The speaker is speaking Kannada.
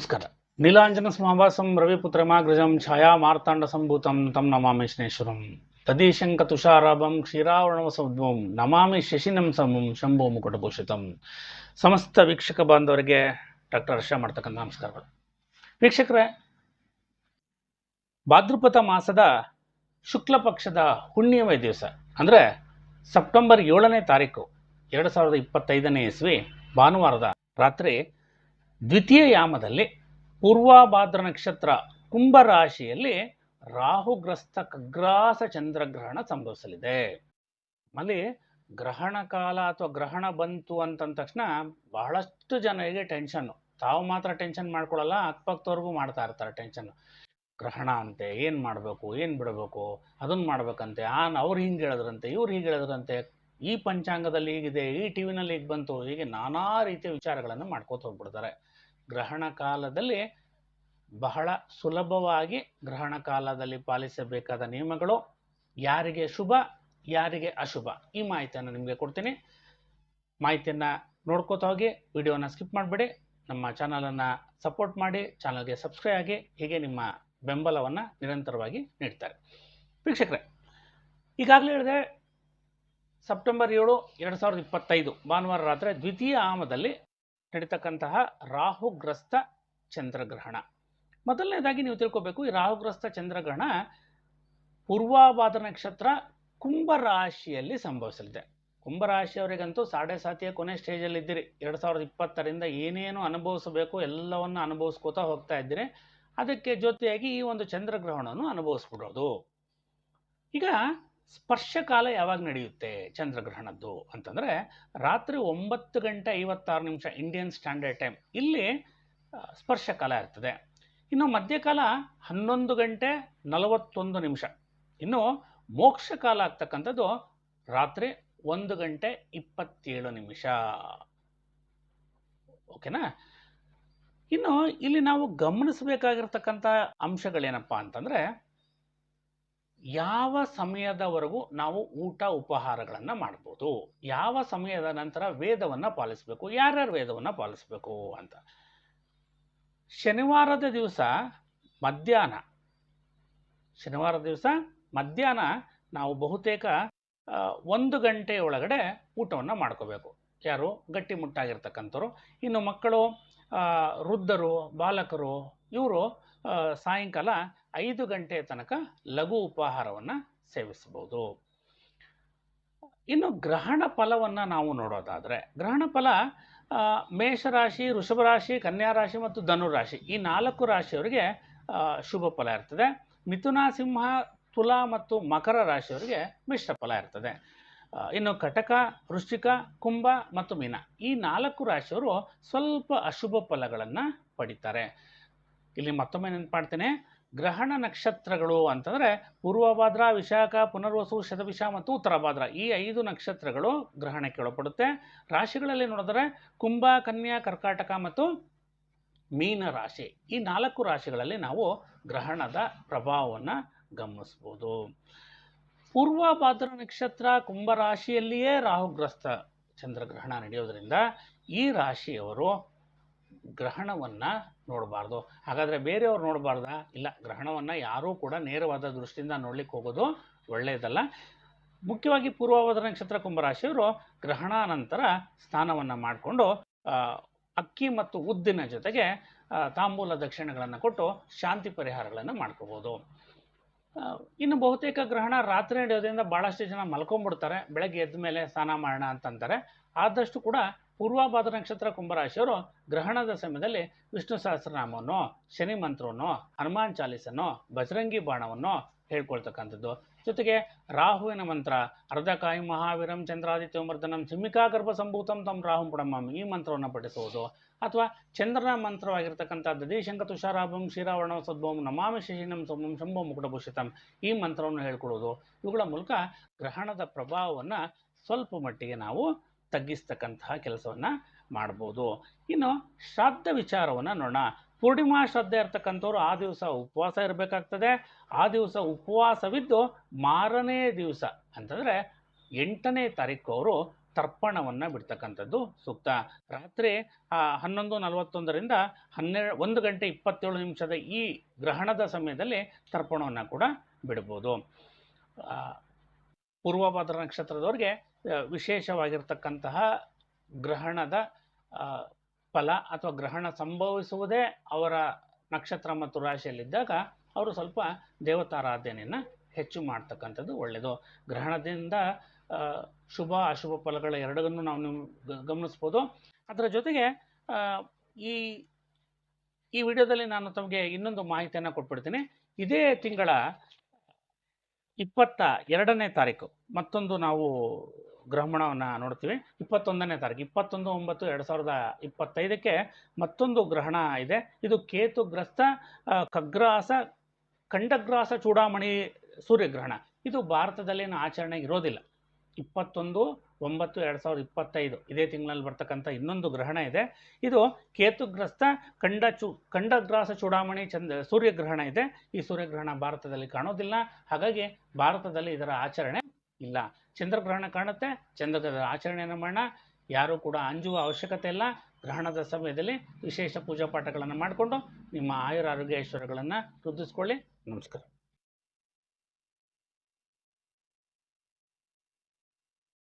ನಮಸ್ಕಾರ. ನೀಲಾಂಜನ ಸಮಾಭಾಸಂ ರವಿಪುತ್ರಮಾಗ್ರಜಂ ಛಾಯಾ ಮಾರ್ತಾಂಡ ಸಂಭೂತಂ, ತಂ ನಮಾಮಿ ಶನೇಶ್ವರಂ ತದೀಶಂಕ ತುಷಾರಾಭಂ ಕ್ಷೀರಾವರಣವಸದ್ವಂ ನಮಾಮಿ ಶಶಿನಂ ಸಮಂ, ಶಂಭು ಮುಕುಟಭೂಷಿತಂ. ಸಮಸ್ತ ವೀಕ್ಷಕ ಬಾಂಧವರಿಗೆ ಡಾಕ್ಟರ್ ಹರ್ಷ ಮಾಡ್ತಕ್ಕಂಥ ನಮಸ್ಕಾರಗಳು. ವೀಕ್ಷಕರೇ, ಭಾದ್ರಪದ ಮಾಸದ ಶುಕ್ಲ ಪಕ್ಷದ ಹುಣ್ಣಿಮೆ ದಿವಸ, ಅಂದರೆ ಸೆಪ್ಟೆಂಬರ್ ಏಳನೇ ತಾರೀಕು, ಎರಡು ಸಾವಿರದ ಇಪ್ಪತ್ತೈದನೇ ಇಸ್ವಿ, ಭಾನುವಾರದ ರಾತ್ರಿ ದ್ವಿತೀಯ ಯಾಮದಲ್ಲಿ ಪೂರ್ವಾಭಾದ್ರ ನಕ್ಷತ್ರ ಕುಂಭರಾಶಿಯಲ್ಲಿ ರಾಹುಗ್ರಸ್ತ ಕಗ್ರಾಸ ಚಂದ್ರಗ್ರಹಣ ಸಂಭವಿಸಲಿದೆ. ಅಲ್ಲಿ ಗ್ರಹಣ ಕಾಲ ಅಥವಾ ಗ್ರಹಣ ಬಂತು ಅಂತಂದ ತಕ್ಷಣ ಬಹಳಷ್ಟು ಜನರಿಗೆ ಟೆನ್ಷನ್ನು ತಾವು ಮಾತ್ರ ಟೆನ್ಷನ್ ಮಾಡ್ಕೊಳ್ಳಲ್ಲ ಅಕ್ಕಪಕ್ಕದವ್ರಿಗೂ ಮಾಡ್ತಾ ಇರ್ತಾರೆ ಟೆನ್ಷನ್ ಗ್ರಹಣ ಅಂತೆ, ಏನು ಮಾಡಬೇಕು, ಏನು ಬಿಡಬೇಕು ಅದನ್ನು ಮಾಡ್ಬೇಕಂತೆ, ಆ ಅವ್ರು ಹಿಂಗೆ ಹೇಳಿದ್ರಂತೆ, ಇವ್ರು ಹೀಗೆ ಹೇಳಿದ್ರಂತೆ, ಈ ಪಂಚಾಂಗದಲ್ಲಿ ಹೀಗಿದೆ, ಈ ಟಿ ವಿನಲ್ಲಿ ಹೀಗೆ ಬಂತು, ಹೀಗೆ ನಾನಾ ರೀತಿಯ ವಿಚಾರಗಳನ್ನು ಮಾಡ್ಕೋತ ಹೋಗ್ಬಿಡ್ತಾರೆ. ಗ್ರಹಣ ಕಾಲದಲ್ಲಿ ಬಹಳ ಸುಲಭವಾಗಿ ಗ್ರಹಣ ಕಾಲದಲ್ಲಿ ಪಾಲಿಸಬೇಕಾದ ನಿಯಮಗಳು ಯಾರಿಗೆ ಶುಭ, ಯಾರಿಗೆ ಅಶುಭ. ಈ ಮಾಹಿತಿಯನ್ನು ನಿಮಗೆ ಕೊಡ್ತೀನಿ. ಮಾಹಿತಿಯನ್ನು ನೋಡ್ಕೋತ ಹೋಗಿ, ವಿಡಿಯೋನ ಸ್ಕಿಪ್ ಮಾಡಬೇಡಿ. ನಮ್ಮ ಚಾನಲನ್ನು ಸಪೋರ್ಟ್ ಮಾಡಿ, ಚಾನಲ್ಗೆ ಸಬ್ಸ್ಕ್ರೈಬ್ ಆಗಿ, ಹೀಗೆ ನಿಮ್ಮ ಬೆಂಬಲವನ್ನು ನಿರಂತರವಾಗಿ ನೀಡ್ತಾರೆ. ವೀಕ್ಷಕರೇ, ಈಗಾಗಲೇ ಹೇಳಿದೆ, ಸೆಪ್ಟೆಂಬರ್ ಏಳು, ಎರಡು ಸಾವಿರದ ಇಪ್ಪತ್ತೈದು, ಭಾನುವಾರ ರಾತ್ರಿ ದ್ವಿತೀಯ ಆಮದಲ್ಲಿ ನಡೀತಕ್ಕಂತಹ ರಾಹುಗ್ರಸ್ತ ಚಂದ್ರಗ್ರಹಣ. ಮೊದಲನೇದಾಗಿ ನೀವು ತಿಳ್ಕೊಬೇಕು, ಈ ರಾಹುಗ್ರಸ್ತ ಚಂದ್ರಗ್ರಹಣ ಪೂರ್ವಾಭಾದ ನಕ್ಷತ್ರ ಕುಂಭರಾಶಿಯಲ್ಲಿ ಸಂಭವಿಸಲಿದೆ. ಕುಂಭರಾಶಿಯವರಿಗಂತೂ ಸಾಡೆ ಸಾತಿಯ ಕೊನೆ ಸ್ಟೇಜಲ್ಲಿ ಇದ್ದೀರಿ ಎರಡು ಸಾವಿರದ ಇಪ್ಪತ್ತರಿಂದ ಏನೇನು ಅನುಭವಿಸಬೇಕು ಎಲ್ಲವನ್ನು ಅನುಭವಿಸ್ಕೋತಾ ಹೋಗ್ತಾ ಇದ್ದೀರಿ. ಅದಕ್ಕೆ ಜೊತೆಯಾಗಿ ಈ ಒಂದು ಚಂದ್ರಗ್ರಹಣವನ್ನು ಅನುಭವಿಸ್ಬಿಡೋದು. ಈಗ ಸ್ಪರ್ಶಕಾಲ ಯಾವಾಗ ನಡೆಯುತ್ತೆ ಚಂದ್ರಗ್ರಹಣದ್ದು ಅಂತಂದರೆ ರಾತ್ರಿ ಒಂಬತ್ತು ಗಂಟೆ ಐವತ್ತಾರು ನಿಮಿಷ ಇಂಡಿಯನ್ ಸ್ಟ್ಯಾಂಡರ್ಡ್ ಟೈಮ್ ಇಲ್ಲಿ ಸ್ಪರ್ಶ ಸ್ಪರ್ಶಕಾಲ ಇರ್ತದೆ. ಇನ್ನು ಮಧ್ಯಕಾಲ ಹನ್ನೊಂದು ಗಂಟೆ ನಲವತ್ತೊಂದು ನಿಮಿಷ. ಇನ್ನು ಮೋಕ್ಷ ಕಾಲ ಆಗ್ತಕ್ಕಂಥದ್ದು ರಾತ್ರಿ ಒಂದು ಗಂಟೆ ಇಪ್ಪತ್ತೇಳು ನಿಮಿಷ. ಓಕೆನಾ? ಇನ್ನು ಇಲ್ಲಿ ನಾವು ಗಮನಿಸಬೇಕಾಗಿರ್ತಕ್ಕಂಥ ಅಂಶಗಳೇನಪ್ಪ ಅಂತಂದರೆ ಯಾವ ಸಮಯದವರೆಗೂ ನಾವು ಊಟ ಉಪಹಾರಗಳನ್ನು ಮಾಡ್ಬೋದು? ಯಾವ ಸಮಯದ ನಂತರ ವೇದವನ್ನು ಪಾಲಿಸಬೇಕು? ಯಾರ್ಯಾರು ವೇದವನ್ನು ಪಾಲಿಸಬೇಕು ಅಂತ. ಶನಿವಾರದ ದಿವಸ ಮಧ್ಯಾಹ್ನ. ಶನಿವಾರದ ದಿವಸ ಮಧ್ಯಾಹ್ನ ನಾವು ಬಹುತೇಕ ಒಂದು ಗಂಟೆ ಒಳಗಡೆ ಊಟವನ್ನು ಮಾಡ್ಕೋಬೇಕು. ಯಾರು? ಗಟ್ಟಿಮುಟ್ಟಾಗಿರ್ತಕ್ಕಂಥವ್ರು. ಇನ್ನು ಮಕ್ಕಳು ವೃದ್ಧರು, ಬಾಲಕರು ಇವರು ಸಾಯಂಕಾಲ ಐದು ಗಂಟೆ ತನಕ ಲಘು ಉಪಾಹಾರವನ್ನು ಸೇವಿಸಬಹುದು. ಇನ್ನು ಗ್ರಹಣ ಫಲವನ್ನು ನಾವು ನೋಡೋದಾದರೆ, ಗ್ರಹಣ ಫಲ ಮೇಷರಾಶಿ ಕನ್ಯಾ ರಾಶಿ ಮತ್ತು ಧನು ರಾಶಿ ಈ ನಾಲ್ಕು ರಾಶಿಯವರಿಗೆ ಶುಭ ಫಲ ಇರ್ತದೆ. ಮಿಥುನ, ಸಿಂಹ, ತುಲಾ ಮತ್ತು ಮಕರ ರಾಶಿಯವರಿಗೆ ಮಿಶ್ರ ಫಲ ಇರ್ತದೆ. ಇನ್ನು ಕಟಕ, ವೃಶ್ಚಿಕ, ಕುಂಭ ಮತ್ತು ಮೀನ ಈ ನಾಲ್ಕು ರಾಶಿಯವರು ಸ್ವಲ್ಪ ಅಶುಭ ಫಲಗಳನ್ನು ಪಡಿತಾರೆ. ಇಲ್ಲಿ ಮತ್ತೊಮ್ಮೆ ನೆನಪು ಮಾಡ್ತೇನೆ ಗ್ರಹಣ ನಕ್ಷತ್ರಗಳು ಅಂತಂದರೆ ಪೂರ್ವಭಾದ್ರ, ವಿಶಾಖ, ಪುನರ್ವಸು, ಶತವಿಷ ಮತ್ತು ಉತ್ತರಭಾದ್ರ. ಈ ಐದು ನಕ್ಷತ್ರಗಳು ಗ್ರಹಣಕ್ಕೆ ಒಳಪಡುತ್ತೆ. ರಾಶಿಗಳಲ್ಲಿ ನೋಡಿದ್ರೆ ಕುಂಭ, ಕನ್ಯಾ, ಕರ್ಕಾಟಕ ಮತ್ತು ಮೀನ ರಾಶಿ. ಈ ನಾಲ್ಕು ರಾಶಿಗಳಲ್ಲಿ ನಾವು ಗ್ರಹಣದ ಪ್ರಭಾವವನ್ನು ಗಮನಿಸ್ಬೋದು. ಪೂರ್ವಭಾದ್ರ ನಕ್ಷತ್ರ ಕುಂಭ ರಾಶಿಯಲ್ಲಿಯೇ ರಾಹುಗ್ರಸ್ತ ಚಂದ್ರಗ್ರಹಣ ನಡೆಯೋದರಿಂದ ಈ ರಾಶಿಯವರು ಗ್ರಹಣವನ್ನು ನೋಡಬಾರ್ದು. ಹಾಗಾದರೆ ಬೇರೆಯವ್ರು ನೋಡಬಾರ್ದಾ? ಇಲ್ಲ, ಗ್ರಹಣವನ್ನು ಯಾರೂ ಕೂಡ ನೇರವಾದ ದೃಷ್ಟಿಯಿಂದ ನೋಡ್ಲಿಕ್ಕೆ ಹೋಗೋದು ಒಳ್ಳೆಯದಲ್ಲ ಮುಖ್ಯವಾಗಿ ಪೂರ್ವಭಾದ್ರ ನಕ್ಷತ್ರ ಕುಂಭರಾಶಿಯವರು ಗ್ರಹಣಾನಂತರ ಸ್ನಾನವನ್ನು ಮಾಡಿಕೊಂಡು ಅಕ್ಕಿ ಮತ್ತು ಉದ್ದಿನ ಜೊತೆಗೆ ತಾಂಬೂಲ ದಕ್ಷಿಣೆಗಳನ್ನು ಕೊಟ್ಟು ಶಾಂತಿ ಪರಿಹಾರಗಳನ್ನು ಮಾಡ್ಕೋಬೋದು. ಇನ್ನು ಬಹುತೇಕ ಗ್ರಹಣ ರಾತ್ರಿ ನಡೆಯೋದ್ರಿಂದ ಭಾಳಷ್ಟು ಜನ ಮಲ್ಕೊಂಡ್ಬಿಡ್ತಾರೆ. ಬೆಳಗ್ಗೆ ಎದ್ದ ಮೇಲೆ ಸ್ನಾನ ಮಾಡೋಣ ಅಂತಂತಾರೆ. ಆದಷ್ಟು ಕೂಡ ಪೂರ್ವಾಭಾದ ನಕ್ಷತ್ರ ಕುಂಭರಾಶಿಯವರು ಗ್ರಹಣದ ಸಮಯದಲ್ಲಿ ವಿಷ್ಣು ಸಹಸ್ರನಾಮವನ್ನು, ಶನಿ ಮಂತ್ರವನ್ನು, ಹನುಮಾನ್ ಚಾಲೀಸನ್ನು, ಬಜರಂಗಿ ಬಾಣವನ್ನು ಹೇಳ್ಕೊಳ್ತಕ್ಕಂಥದ್ದು. ಜೊತೆಗೆ ರಾಹುವಿನ ಮಂತ್ರ ಅರ್ಧಕಾಯಿ ಮಹಾವೀರಂ ಚಂದ್ರಾದಿತ್ಯವರ್ಧನಂ ಸಿಂಹಿಕಾ ಗರ್ಭ ಸಂಭೂತಂ ತಮ್ಮ ರಾಹುಂ ಪುಡಮಂ ಈ ಮಂತ್ರವನ್ನು ಪಠಿಸುವುದು. ಅಥವಾ ಚಂದ್ರನ ಮಂತ್ರವಾಗಿರ್ತಕ್ಕಂಥ ದದೀಶಂಕ ತುಷಾರಾಭಂ ಕ್ಷೀರಾವರ್ಣ ಸದ್ಭವಂ ನಮಾಮಿ ಶಶಿನಂ ಸೋಮಂ ಶಂಭೋ ಮುಕುಟಭೂಷಿತಂ ಈ ಮಂತ್ರವನ್ನು ಹೇಳ್ಕೊಳ್ಳೋದು ಇವುಗಳ ಮೂಲಕ ಗ್ರಹಣದ ಪ್ರಭಾವವನ್ನು ಸ್ವಲ್ಪ ಮಟ್ಟಿಗೆ ನಾವು ತಗ್ಗಿಸ್ತಕ್ಕಂತಹ ಕೆಲಸವನ್ನು ಮಾಡ್ಬೋದು. ಇನ್ನು ಶ್ರಾದ್ದ ವಿಚಾರವನ್ನು ನೋಡೋಣ. ಪೂರ್ಣಿಮಾ ಶ್ರದ್ಧೆ ಇರ್ತಕ್ಕಂಥವ್ರು ಆ ದಿವಸ ಉಪವಾಸ ಇರಬೇಕಾಗ್ತದೆ. ಆ ದಿವಸ ಉಪವಾಸವಿದ್ದು ಮಾರನೇ ದಿವಸ ಅಂತಂದರೆ ಎಂಟನೇ ತಾರೀಕು ಅವರು ತರ್ಪಣವನ್ನು ಬಿಡ್ತಕ್ಕಂಥದ್ದು ಸೂಕ್ತ. ರಾತ್ರಿ ಹನ್ನೊಂದು ನಲವತ್ತೊಂದರಿಂದ ಹನ್ನೆರಡು ಒಂದು ಗಂಟೆ ಇಪ್ಪತ್ತೇಳು ನಿಮಿಷದ ಈ ಗ್ರಹಣದ ಸಮಯದಲ್ಲಿ ತರ್ಪಣವನ್ನು ಕೂಡ ಬಿಡ್ಬೋದು. ಪೂರ್ವಭದ್ರ ನಕ್ಷತ್ರದವ್ರಿಗೆ ವಿಶೇಷವಾಗಿರ್ತಕ್ಕಂತಹ ಗ್ರಹಣದ ಫಲ ಅಥವಾ ಗ್ರಹಣ ಸಂಭವಿಸುವುದೇ ಅವರ ನಕ್ಷತ್ರ ಮತ್ತು ರಾಶಿಯಲ್ಲಿದ್ದಾಗ ಅವರು ಸ್ವಲ್ಪ ದೇವತಾರಾಧನೆಯನ್ನು ಹೆಚ್ಚು ಮಾಡ್ತಕ್ಕಂಥದ್ದು ಒಳ್ಳೆಯದು ಗ್ರಹಣದಿಂದ ಶುಭ, ಅಶುಭ ಫಲಗಳ ಎರಡನ್ನೂ ನಾವು ಗಮನಿಸ್ಬೋದು. ಅದರ ಜೊತೆಗೆ ಈ ಈ ವಿಡಿಯೋದಲ್ಲಿ ನಾನು ತಮಗೆ ಇನ್ನೊಂದು ಮಾಹಿತಿಯನ್ನು ಕೊಟ್ಬಿಡ್ತೀನಿ. ಇದೇ ತಿಂಗಳ ಇಪ್ಪತ್ತ ಎರಡನೇ ತಾರೀಕು ಮತ್ತೊಂದು ನಾವು ಗ್ರಹಣವನ್ನು ನೋಡ್ತೀವಿ. ಇಪ್ಪತ್ತೊಂದನೇ ತಾರೀಕು ಇಪ್ಪತ್ತೊಂದು, ಒಂಬತ್ತು, ಎರಡು ಸಾವಿರದ ಇಪ್ಪತ್ತೈದಕ್ಕೆ ಮತ್ತೊಂದು ಗ್ರಹಣ ಇದೆ. ಇದು ಕೇತುಗ್ರಸ್ತ ಖಗ್ರಾಸ, ಖಂಡಗ್ರಾಸ, ಚೂಡಾಮಣಿ, ಸೂರ್ಯಗ್ರಹಣ. ಇದು ಭಾರತದಲ್ಲಿನ ಆಚರಣೆ ಇರೋದಿಲ್ಲ. ಇಪ್ಪತ್ತೊಂದು, ಒಂಬತ್ತು, ಎರಡು ಸಾವಿರದ ಇಪ್ಪತ್ತೈದು ಇದೇ ತಿಂಗಳಲ್ಲಿ ಬರ್ತಕ್ಕಂಥ ಇನ್ನೊಂದು ಗ್ರಹಣ ಇದೆ. ಇದು ಕೇತುಗ್ರಸ್ತ ಖಂಡ ಚು, ಖಂಡಗ್ರಾಸ, ಚೂಡಾಮಣಿ, ಚಂದ, ಸೂರ್ಯಗ್ರಹಣ ಇದೆ. ಈ ಸೂರ್ಯಗ್ರಹಣ ಭಾರತದಲ್ಲಿ ಕಾಣೋದಿಲ್ಲ. ಹಾಗಾಗಿ ಭಾರತದಲ್ಲಿ ಇದರ ಆಚರಣೆ ಇಲ್ಲ. ಚಂದ್ರಗ್ರಹಣ ಕಾಣುತ್ತೆ, ಚಂದ್ರದ ಆಚರಣೆಯನ್ನು ಮಾಡೋಣ ಯಾರೂ ಕೂಡ ಅಂಜುವ ಅವಶ್ಯಕತೆ ಇಲ್ಲ. ಗ್ರಹಣದ ಸಮಯದಲ್ಲಿ ವಿಶೇಷ ಪೂಜಾ ಪಾಠಗಳನ್ನು ಮಾಡಿಕೊಂಡು ನಿಮ್ಮ ಆಯುರ ಆರೋಗ್ಯ ಐಶ್ವರ್ಯಗಳನ್ನು ವೃದ್ಧಿಸ್ಕೊಳ್ಳಿ. ನಮಸ್ಕಾರ.